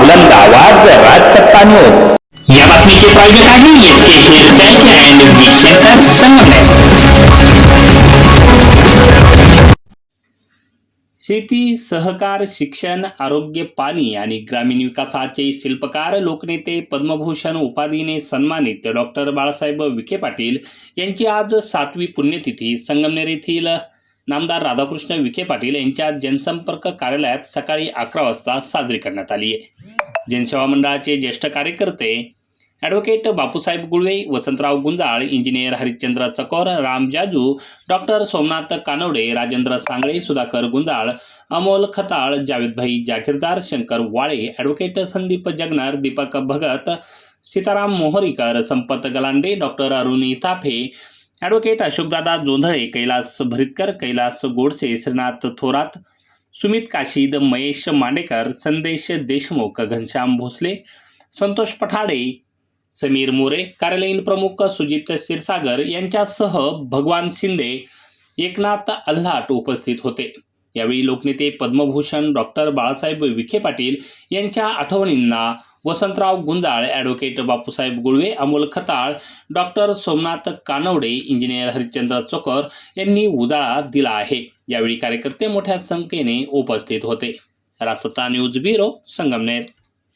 बुलंद आवाज या शेती सहकार शिक्षण आरोग्य पाणी आणि ग्रामीण विकासाचे शिल्पकार लोकनेते पद्मभूषण उपाधीने सन्मानित डॉक्टर बाळासाहेब विखे पाटील यांची आज सातवी पुण्यतिथी संगमनेर येथील नामदार राधाकृष्ण विखे पाटील यांच्या जनसंपर्क कार्यालयात सकाळी अकरा वाजता साजरी करण्यात आली आहे. जनसेवा मंडळाचे ज्येष्ठ कार्यकर्ते advocate Bapusaheb Gulve Vasantrao Gunjal engineer Harishchandra Chakor Ram Jaju doctor Somnath Kanawade Rajendra Sangle Sudhakar Gunjal Amol Khatal Javedbhai Jagirdar Shankar Wale advocate Sandeep Jagnar Deepak Bhagat Sitaram Moharikar Sampat Galande doctor Aruni Itafe advocate Ashokdada Jondhale Kailas Bharitkar Kailas Godse Shrinath Thorat Sumit Kashid Mahesh Mandekar Sandesh Deshmukh Ghanshyam Bhosale Santosh Pathade Sameer More कार्यालयीन प्रमुख सुजित क्षीरसागर यांच्यासह भगवान शिंदे एकनाथ अल्हाट उपस्थित होते. यावेळी लोकनेते Padmabhushan doctor Balasaheb Vikhe Patil यांच्या आठवणींना Vasantrao Gunjal advocate Bapusaheb Gulve Amol Khatal doctor Somnath Kanawade engineer Harishchandra Chokar यांनी उजाळा दिला आहे. यावेळी कार्यकर्ते मोठ्या संख्येने उपस्थित होते. Rasta news bureau Sangamner.